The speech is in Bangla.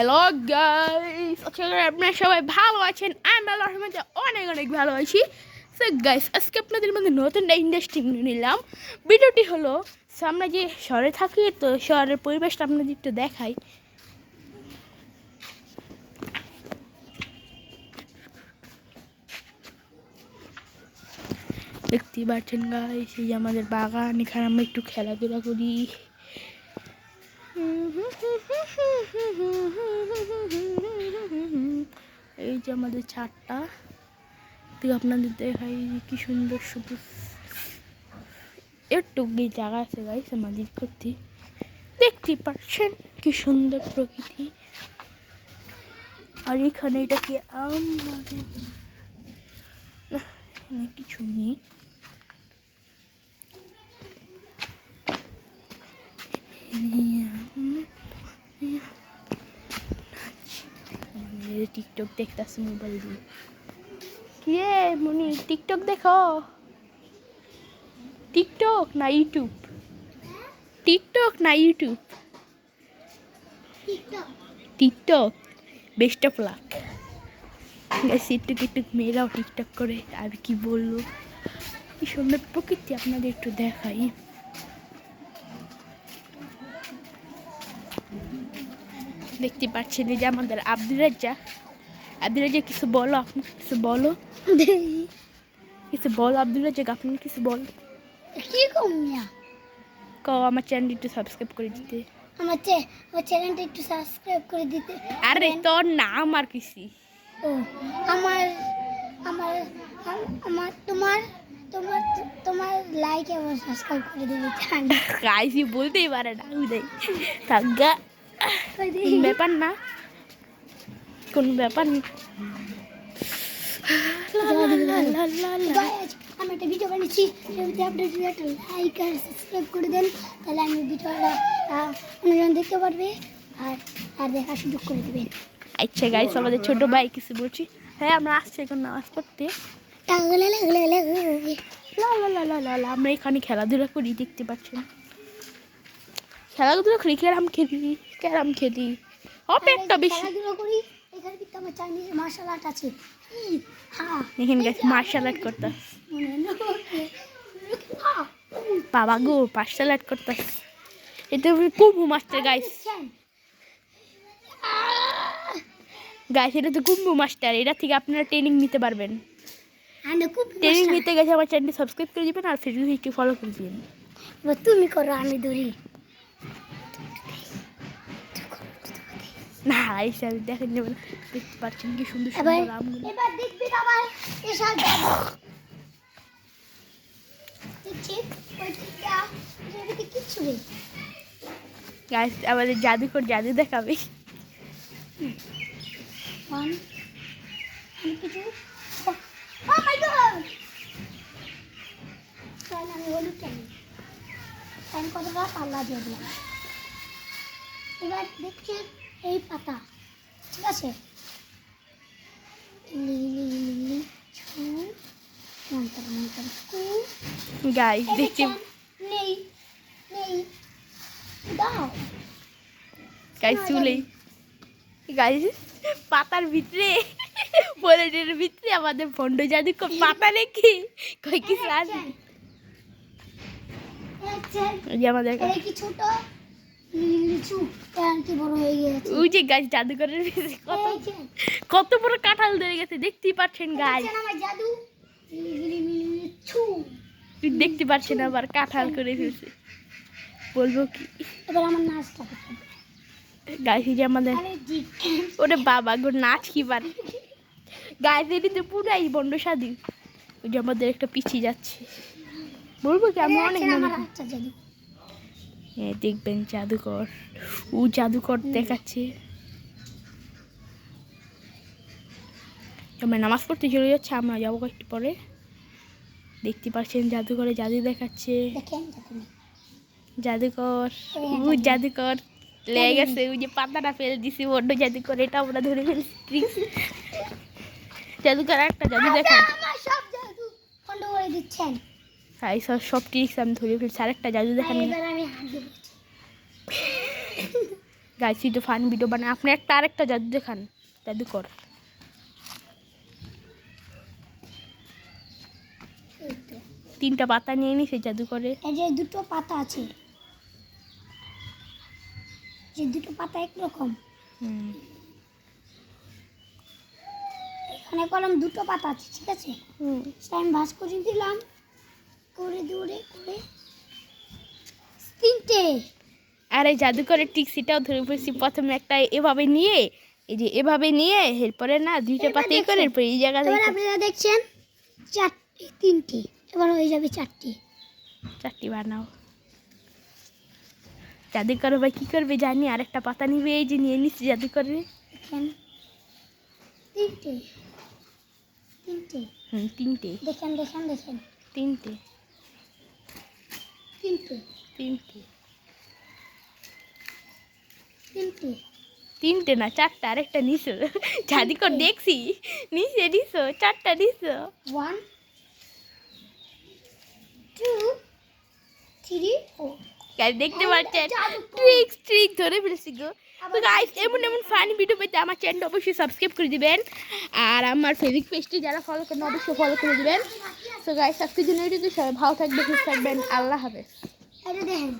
হ্যালো গাইস করি আপনারা সবাই ভালো আছেন? আমি ভালো রহমতে অনেক অনেক ভালো আছি। সো গাইস আজকে আপনাদের মধ্যে নতুন ইন্ডাস্ট্রি নিলাম। ভিডিওটি হলো আমরা যে শহরে থাকি, তো শহরের পরিবেশটা আপনাদের একটু দেখাই। দেখতেই পাচ্ছেন গাইস এই আমাদের বাগান, এখানে আমরা একটু খেলাধুলা করি। এই যে আমাদের ছাদটা। তুই আপনাদের দেখাই কি সুন্দর সবুজ। একটু জায়গা আছে গাইস আমাদের করতে দেখতে পাচ্ছেন কি সুন্দর প্রকৃতি। আর এখানে এটা কি আমাদের? কিছু নেই। টিকটক দেখতেছে মোবাইল দিয়ে। কি রে মনি টিকটক দেখো। টিকটক না ইউটিউব? টিকটক না YouTube? TikTok. Best of luck একটু একটু মেয়েরাও টিকটক করে আর কি বলল কি সুন্দর প্রকৃতি আপনাদের একটু দেখাই। দেখতে পাচ্ছেন এই যে আমাদের আব্দুল রাজ্জাক আব্দুল রাজ্জাক কিছু বলো আপনি কিছু বলো কিছু বলো আব্দুল রাজ্জাক আপনি কিছু বল কি কমিয়া কও আমার চ্যানেল একটু সাবস্ক্রাইব করে দিতে আমার চে আমার চ্যানেলটা একটু সাবস্ক্রাইব করে দিতে আরে তোর নাম আর কিছু ও আমার আমার আম- আমার তোমার তোমার তোমার লাইক এবং সাবস্ক্রাইব করে দিবে চ্যানেল গাইছি বলতেই পারে না উদয় থাকা কোন ব্যাপার না কোন ব্যাপার না আমি একটা ভিডিও বানিয়েছি যদি আপনি যদি একটা লাইক আর সাবস্ক্রাইব করে দেন তাহলে আমি ভিডিওটা অন্যজন দেখতে পারবে আর আর দেখার সুযোগ করে দেবেন আচ্ছা গাইস আমাদের ছোট ভাই কিছু বলছি হ্যাঁ আমরা আসছি এখন নামাজ পড়তে তাহলে লাগলে লা লা লা লা লা লা, আমরা এখানে খেলাধুলা করি দেখতে পাচ্ছেন খেলাধুলা ক্রিকেট ক্যারাম খেলি ক্যারাম খেলি। বেশি। করি এখানে কিন্তু আমার চাইনিজ মার্শাল আর্ট আছে। ই, গেছে মার্শাল আর্ট করতে। নেই। বাবা গো মার্শাল আর্ট করতে। এটা কুম্ভু মাস্টার গাইস দেখছেন? গাইস এটা তো কুম্ভু মাস্টার এটা থেকে আপনারা ট্রেনিং নিতে পারবেন। ট্রেনিং নিতে গেছে আমার চ্যানেলটি সাবস্ক্রাইব করে দিবেন আর ফেসবুকে একটু ফলো করে দিবেন। তুমি করো আমি ধরি। না এসে আমি দেখেন যাবেন দেখতে পাচ্ছেন কি সুন্দর সুন্দর আমগুলো এবার দেখবি আমার এসব দেখছি ওই দিকটা এদিকে কিচ্ছু নেই। গাইস আমাদের জাদুকর জাদু দেখাবে। কিছু? ও মাই আমি হলুদ কেন কতটা? পাল্লা দিয়ে দিলাম। এবার দেখছি এই পাতা ঠিক আছে? গাইস দেখতে নেই নেই। দাও। গাইস গাইস পাতার ভিতরে পলেটের ভিতরে আমাদের ভণ্ড জাদুকর পাতা রেখে কই কিছু আছে দেখছেন? আমাদের কি ছোট? লিচু কি বড় হয়ে গেছে ওই যে গাছ জাদুকরের ভিতরে কত কত বড় কাঁঠাল ধরে গেছে দেখতেই পাচ্ছেন গাছ। জাদু? তুই দেখতে পাচ্ছেন আবার কাঁঠাল করে ফেলছে। বলব কি? এবার আমার নাচটা গাছ যে আমাদের ওরে বাবা গো নাচ কি পারে গায়ে তো পুরাই বন্ড ওই যে আমাদের একটা পিছিয়ে যাচ্ছে। বলব কি আমি অনেক দেখছেন মনে আমার করি। একটা জাদু হ্যাঁ দেখবেন জাদুকর। ও জাদুকর দেখাচ্ছে। আমরা নামাজ পড়তে চলে যাচ্ছে আমরা যাব একটু পরে। দেখতে পাচ্ছেন জাদুঘরে জাদু দেখাচ্ছে। জাদুকর হ্যাঁ, ও জাদু। জাদুকর লেগে গেছে ওই যে পাতাটা ফেল দিছি বড্ড জাদুকর এটা আমরা ধরে ফেলছি জাদুকর একটা জাদু সব বন্ধ করে দিচ্ছেন। হ্যাঁ এই সব সব ট্রিক্স আমি ধরে ফেলছি। আরেকটা জাদু দেখান গাইছি তো ফান ভিডিও বানায়। আপনি একটা আরেকটা জাদু দেখান। জাদুকর এই তো তিনটা পাতা নিয়ে নিছে জাদুকরে এই যে দুটো পাতা আছে। যে দুটো পাতা একরকম। এখানে কলম দুটো পাতা আছে ঠিক আছে? হুম। সেটা আমি ভাঁজ করে দিলাম। করে দৌড়ে করে। তিনটে। আর এই জাদুকরের টিক্সিটাও ধরে পড়ছি। প্রথমে একটা এভাবে নিয়ে এই যে এভাবে নিয়ে এরপরে না দুইটা পাতা করে এরপরে এই জায়গা থেকে আপনারা দেখছেন চারটে তিনটে এবার হয়ে যাবে চারটে। চারটি বানাও। জাদুকর ভাই কি করবে জানি আর একটা পাতা নিবে এই যে নিয়ে নিচ্ছে জাদুকরে তিনটে। তিনটে। হুম তিনটে। দেখেন দেখেন দেখেন। তিনটে। তিনটে। তিনটে। তিনটে। তিনটে না চারটা আরেকটা নিছো। জাদুকর। দেখছি। নিচে নিছো চারটা নিছো। One two three four guys দেখতে পাচ্ছেন? ট্রিক্স ট্রিক্স ট্রিক ধরে ফেলেছি গো। তো গাইস এমন এমন ফানি ভিডিও পেতে আমার চ্যানেল অবশ্যই সাবস্ক্রাইব করে দিবেন। আর আমার ফেসবুক পেজটি যারা ফলো করেন অবশ্যই ফলো করে দিবেন। তো গাইস আজকের জন্য এটুকু সবাই ভালো থাকবেন সুস্থ থাকবেন। আল্লাহ হাফেজ।